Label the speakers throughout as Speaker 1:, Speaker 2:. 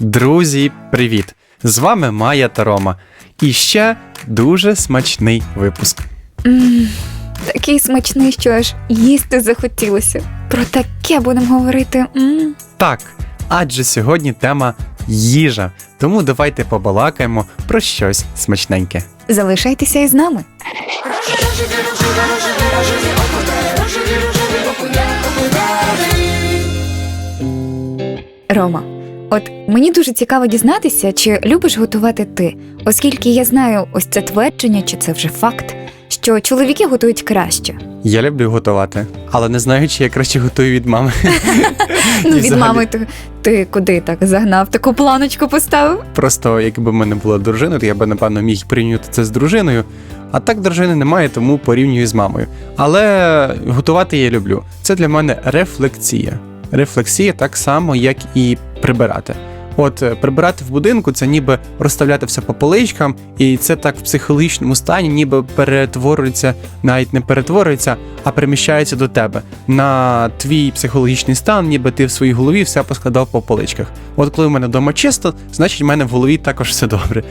Speaker 1: Друзі, привіт! З вами Майя та Рома. І ще дуже смачний випуск.
Speaker 2: М, Такий смачний, що аж їсти захотілося. Про таке будемо говорити. М.
Speaker 1: Так, адже сьогодні тема їжа. Тому давайте побалакаємо про щось смачненьке.
Speaker 2: Залишайтеся із нами. Рома, от мені дуже цікаво дізнатися, чи любиш готувати ти, оскільки я знаю ось це твердження, чи це вже факт, що чоловіки готують краще.
Speaker 1: Я люблю готувати, але не знаю, чи я краще готую від мами.
Speaker 2: Ну, від
Speaker 1: взагалі-
Speaker 2: мами ти, ти куди так загнав, таку планочку поставив?
Speaker 1: Просто якби в мене була дружина, то я би напевно міг порівнювати це з дружиною. А так дружини немає, тому порівнюю з мамою. Але готувати я люблю. Це для мене рефлексія. Рефлексія так само, як і прибирати. От е, прибирати в будинку це ніби розставляти все по поличкам, і це так в психологічному стані, ніби перетворюється, навіть не перетворюється, а переміщається до тебе на твій психологічний стан, ніби ти в своїй голові все поскладав по поличках. От коли в мене вдома чисто, значить в мене в голові також все добре.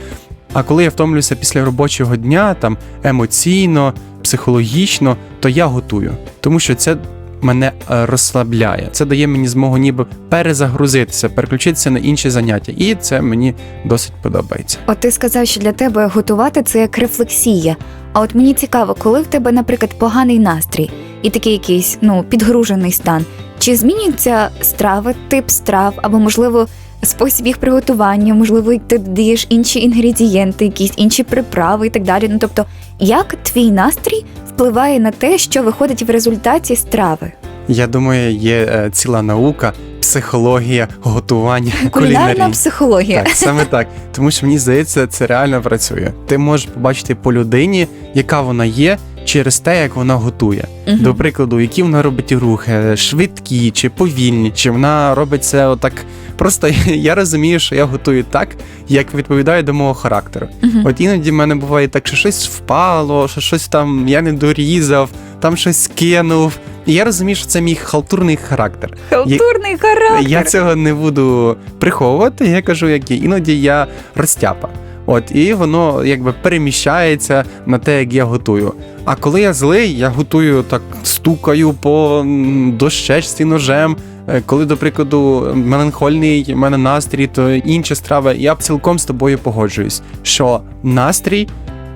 Speaker 1: А коли я втомлююся після робочого дня, там емоційно, психологічно, то я готую, тому що це мене е, розслабляє. Це дає мені змогу ніби перезагрузитися, переключитися на інші заняття, і це мені досить подобається.
Speaker 2: От ти сказав, що для тебе готувати це як рефлексія. А от мені цікаво, коли в тебе, наприклад, поганий настрій і такий якийсь ну підгружений стан, чи змінюються страви, тип страв, або можливо спосіб їх приготування, можливо, ти додаєш інші інгредієнти, якісь інші приправи і так далі. Ну тобто, як твій настрій впливає на те, що виходить в результаті страви?
Speaker 1: Я думаю, є е, ціла наука, психологія, готування,
Speaker 2: Кулінарна психологія.
Speaker 1: Так, саме так. Тому що мені здається, це реально працює. Ти можеш побачити по людині, яка вона є, через те, як вона готує.
Speaker 2: Мгм.
Speaker 1: До прикладу, які вона робить рухи, швидкі чи повільні, чи вона робить це отак. Просто я розумію, що я готую так, як відповідає до мого характеру.
Speaker 2: Мгм.
Speaker 1: От іноді в мене буває так, що щось впало, що щось там я не дорізав, там щось кинув. І я розумію, що це мій халтурний характер.
Speaker 2: Халтурний характер.
Speaker 1: Я цього не буду приховувати. Я кажу, як є. Іноді я розтяпа. От, і воно якби переміщається на те, як я готую. А коли я злий, я готую так, стукаю по дощечці ножем. Е, Коли, до прикладу, меланхольний в мене настрій, то інші страви, я цілком з тобою погоджуюсь, що настрій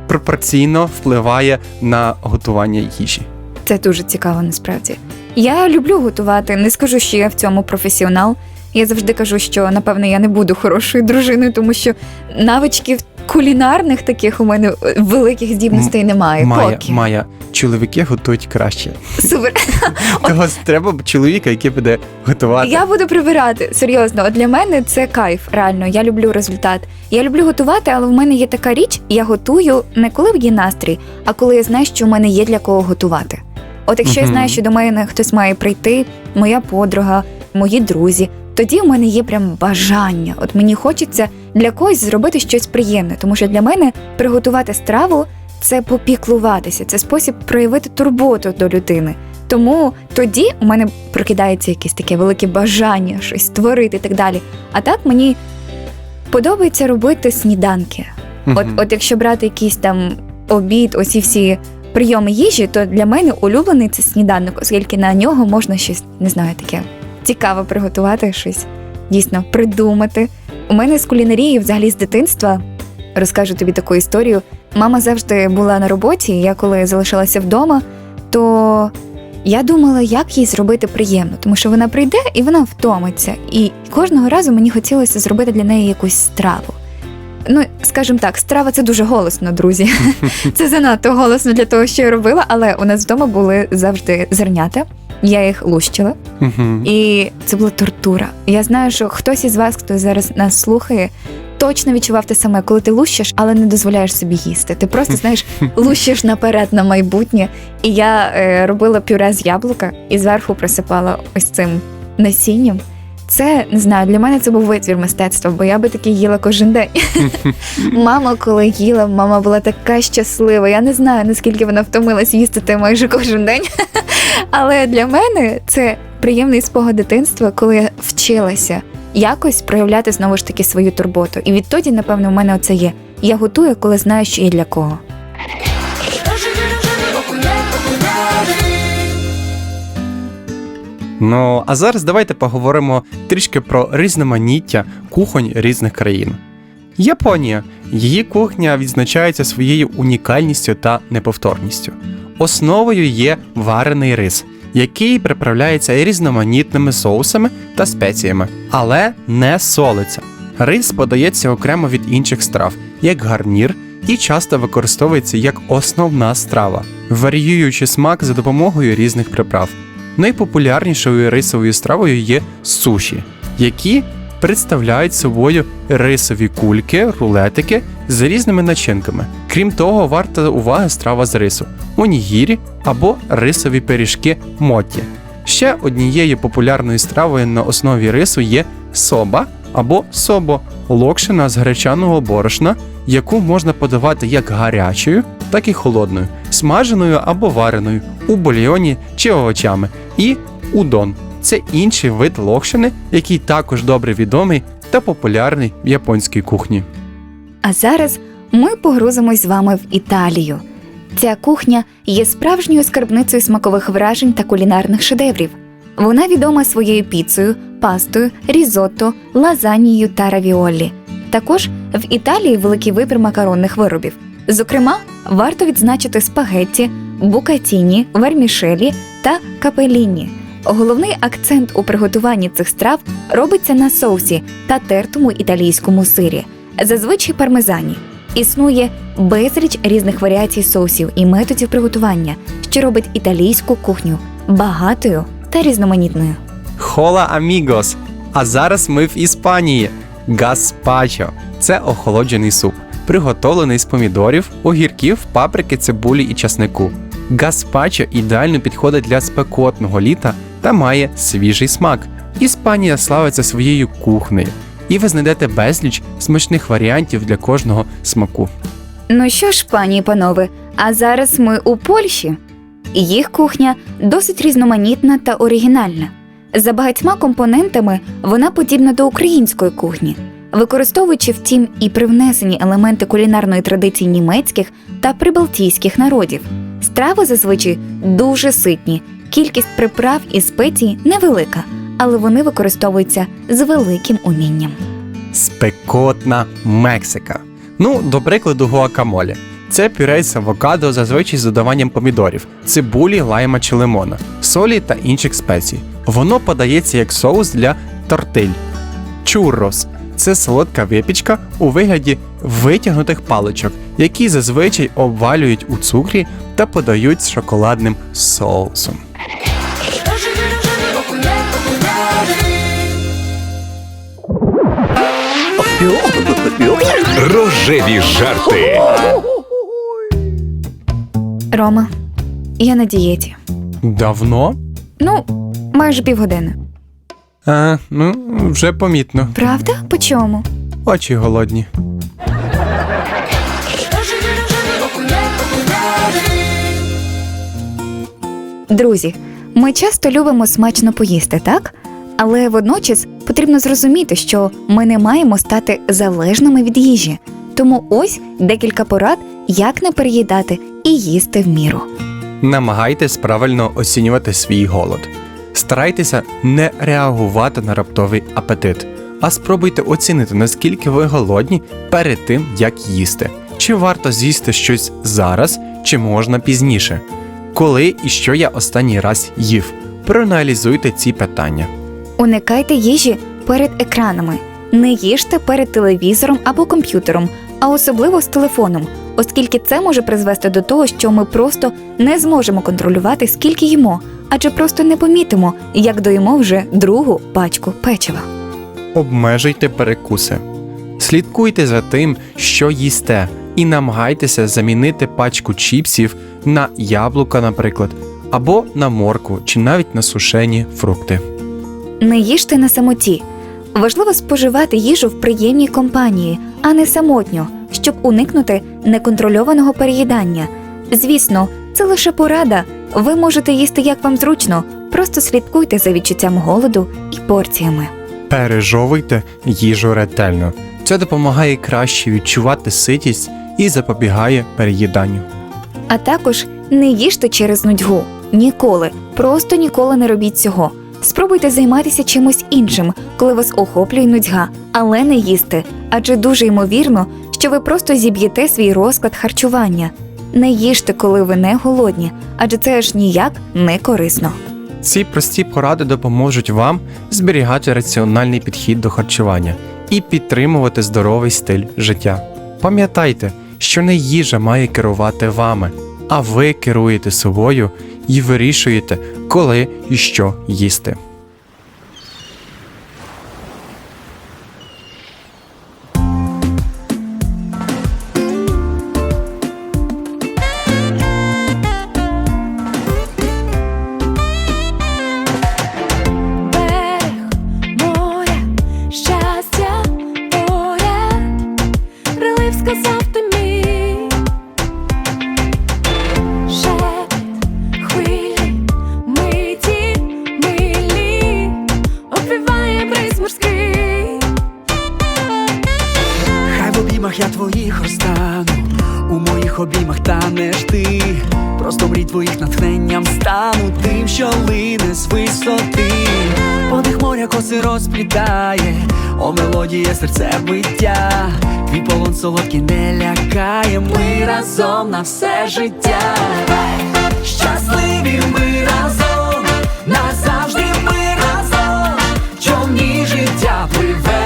Speaker 1: пропорційно впливає на готування їжі.
Speaker 2: Це дуже цікаво насправді. Я люблю готувати. Не скажу, що я в цьому професіонал. Я завжди кажу, що напевне я не буду хорошою дружиною, тому що навичків кулінарних таких у мене е, великих здібностей немає.
Speaker 1: Майя,
Speaker 2: Поки
Speaker 1: Майя, чоловіки готують краще.
Speaker 2: супер.
Speaker 1: Того треба чоловіка, який буде готувати.
Speaker 2: Я буду прибирати серйозно. От для мене це кайф. Реально, я люблю результат. Я люблю готувати, але в мене є така річ, я готую не коли в є настрій, а коли я знаю, що в мене є для кого готувати. От якщо я знаю, що до мене хтось має прийти, моя подруга, мої друзі, тоді в мене є прям бажання. От мені хочеться для когось зробити щось приємне, тому що для мене приготувати страву це попіклуватися, це спосіб проявити турботу до людини. Тому тоді у мене прокидається якесь таке велике бажання щось створити і так далі. А так мені подобається робити сніданки. От, от якщо брати якийсь там обід, оці всі прийоми їжі, то для мене улюблений це сніданок, оскільки на нього можна щось, не знаю, таке цікаве приготувати, щось дійсно придумати. У мене з кулінарією, взагалі з дитинства, розкажу тобі таку історію. Мама завжди була на роботі. Я коли залишилася вдома, то я думала, як їй зробити приємно, тому що вона прийде і вона втомиться. І кожного разу мені хотілося зробити для неї якусь страву. Ну, скажімо так, страва це дуже голосно, друзі. Це занадто голосно для того, що я робила, але у нас вдома були завжди зернята. Я їх лущила, і це була тортура. Я знаю, що хтось із вас, хто зараз нас слухає, точно відчував те саме, коли ти лущиш, але не дозволяєш собі їсти. Ти просто знаєш, лущиш наперед на майбутнє. І я е, робила пюре з яблука і зверху присипала ось цим насінням. Це не знаю, для мене це був витвір мистецтва, бо я би таке їла кожен день. мама, коли їла, мама була така щаслива. Я не знаю, наскільки вона втомилась їсти те майже кожен день. Але для мене це приємний спогад дитинства, коли я вчилася якось проявляти знову ж таки свою турботу. І відтоді, напевно, в мене оце є. Я готую, коли знаю, що і для кого.
Speaker 1: Ну а зараз давайте поговоримо трішки про різноманіття кухонь різних країн. Японія. Її кухня відзначається своєю унікальністю та неповторністю. Основою є варений рис, який приправляється різноманітними соусами та спеціями, але не солиться. Рис подається окремо від інших страв, як гарнір, і часто використовується як основна страва, варіюючи смак за допомогою різних приправ. Найпопулярнішою рисовою стравою є суші, які представляють собою рисові кульки, рулетики з різними начинками. Крім того, варта уваги страва з рису, онігірі або рисові пиріжки моті. Ще однією популярною стравою на основі рису є соба або собо локшина з гречаного борошна, яку можна подавати як гарячою, так і холодною, смаженою або вареною у бульйоні чи овочами, і удон це інший вид локшини, який також добре відомий та популярний в японській кухні.
Speaker 2: А зараз ми погрузимось з вами в Італію. Ця кухня є справжньою скарбницею смакових вражень та кулінарних шедеврів. Вона відома своєю піцею, пастою, різотто, лазанією та равіоллі. Також в Італії великий вибір макаронних виробів. Зокрема, варто відзначити спагетті, букатіні, вермішелі та капеліні. Головний акцент у приготуванні цих страв робиться на соусі та тертому італійському сирі, зазвичай пармезані. Існує безліч різних варіацій соусів і методів приготування, що робить італійську кухню багатою та різноманітною.
Speaker 1: Хола амігос. А зараз ми в Іспанії. Гаспачо це охолоджений суп, приготовлений з помідорів, огірків, паприки, цибулі і часнику. Гаспачо ідеально підходить для спекотного літа та має свіжий смак. Іспанія славиться своєю кухнею, і ви знайдете безліч смачних варіантів для кожного смаку.
Speaker 2: Ну що ж, пані і панове, а зараз ми у Польщі. Їх кухня досить різноманітна та оригінальна. За багатьма компонентами вона подібна до української кухні, використовуючи втім і привнесені елементи кулінарної традиції німецьких та прибалтійських народів. Страви зазвичай дуже ситні, кількість приправ і спецій невелика, але вони використовуються з великим умінням.
Speaker 1: Спекотна Мексика. Ну, до прикладу, гуакамолі. Це пюре з авокадо зазвичай з додаванням помідорів, цибулі, лайма чи лимона, солі та інших спецій. Воно подається як соус для тортиль. Чуррос це солодка випічка у вигляді витягнутих паличок, які зазвичай обвалюють у цукрі та подають з шоколадним соусом.
Speaker 3: Рожеві жарти.
Speaker 2: Рома, я на дієті.
Speaker 1: Давно?
Speaker 2: Ну, майже півгодини.
Speaker 1: А, ну, вже помітно.
Speaker 2: Правда? По чому?
Speaker 1: Очі голодні.
Speaker 2: Друзі, ми часто любимо смачно поїсти, так? Але водночас потрібно зрозуміти, що ми не маємо стати залежними від їжі. Тому ось декілька порад, як не переїдати і їсти в міру.
Speaker 1: Намагайтесь правильно оцінювати свій голод. Старайтеся не реагувати на раптовий апетит, а спробуйте оцінити, наскільки ви голодні перед тим, як їсти. Чи варто з'їсти щось зараз, чи можна пізніше? Коли і що я останній раз їв? Проаналізуйте ці питання.
Speaker 2: Уникайте їжі перед екранами. Не їжте перед телевізором або комп'ютером, а особливо з телефоном, оскільки це може призвести до того, що ми просто не зможемо контролювати, скільки їмо, адже просто не помітимо, як доїмо вже другу пачку печива.
Speaker 1: Обмежуйте перекуси. Слідкуйте за тим, що їсте, і намагайтеся замінити пачку чіпсів на яблука, наприклад, або на моркву, чи навіть на сушені фрукти.
Speaker 2: Не їжте на самоті. Важливо споживати їжу в приємній компанії, а не самотньо, щоб уникнути неконтрольованого переїдання. Звісно, це лише порада. Ви можете їсти як вам зручно, просто слідкуйте за відчуттям голоду і порціями.
Speaker 1: Пережовуйте їжу ретельно. Це допомагає краще відчувати ситість і запобігає переїданню.
Speaker 2: А також не їжте через нудьгу. Ніколи, просто ніколи не робіть цього. Спробуйте займатися чимось іншим, коли вас охоплює нудьга, але не їсти, адже дуже ймовірно, що ви просто зіб'єте свій розклад харчування. Не їжте, коли ви не голодні, адже це аж ніяк не корисно.
Speaker 1: Ці прості поради допоможуть вам зберігати раціональний підхід до харчування і підтримувати здоровий стиль життя. Пам'ятайте, що не їжа має керувати вами, а ви керуєте собою і вирішуєте, коли і що їсти.
Speaker 4: Висоти. Подих моря коси розплітає, о мелодія серце биття. Твій полон солодкий не лякає, ми разом на все життя. Щасливі ми разом, назавжди ми разом, човні життя пливемо,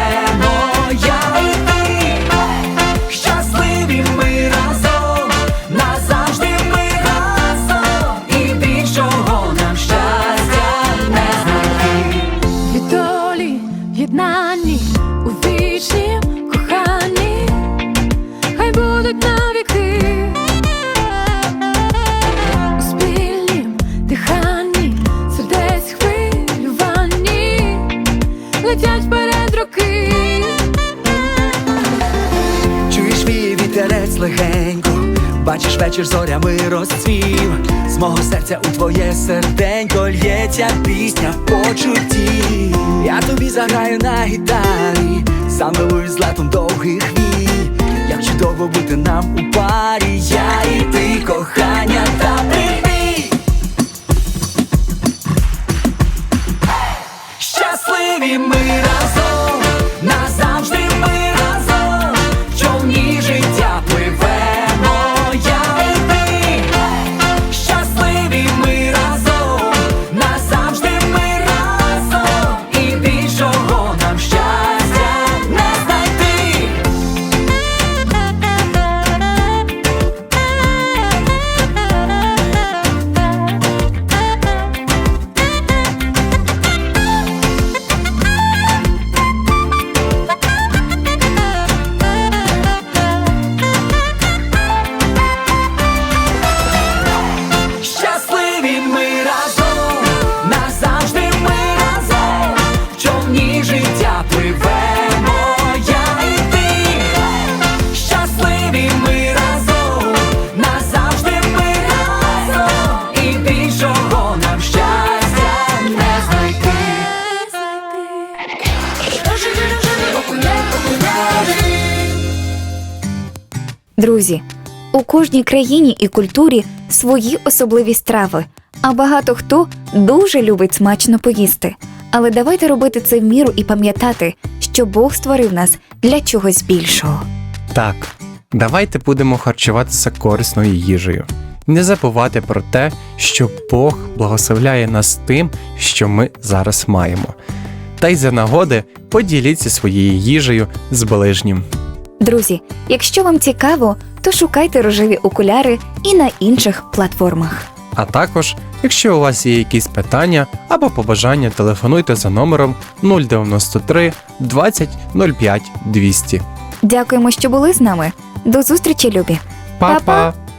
Speaker 4: вечір зорями розцвів. З мого серця у твоє серденько лється пісня почуттів. Я тобі заграю на гітарі, замилуюсь златом довгих вій. Як чудово бути нам у парі, я і ти, кохання та прибій. Щасливі ми разом,
Speaker 2: Друзі, у кожній країні і культурі свої особливі страви, а багато хто дуже любить смачно поїсти. Але давайте робити це в міру і пам'ятати, що Бог створив нас для чогось більшого.
Speaker 1: Так, давайте будемо харчуватися корисною їжею. Не забувати про те, що Бог благословляє нас тим, що ми зараз маємо. Та й за нагоди поділіться своєю їжею з ближнім.
Speaker 2: Друзі, якщо вам цікаво, то шукайте рожеві окуляри і на інших платформах.
Speaker 1: А також, якщо у вас є якісь питання або побажання, телефонуйте за номером 093 20 05 200.
Speaker 2: Дякуємо, що були з нами. До зустрічі, любі!
Speaker 1: Па-па!
Speaker 2: Па-па!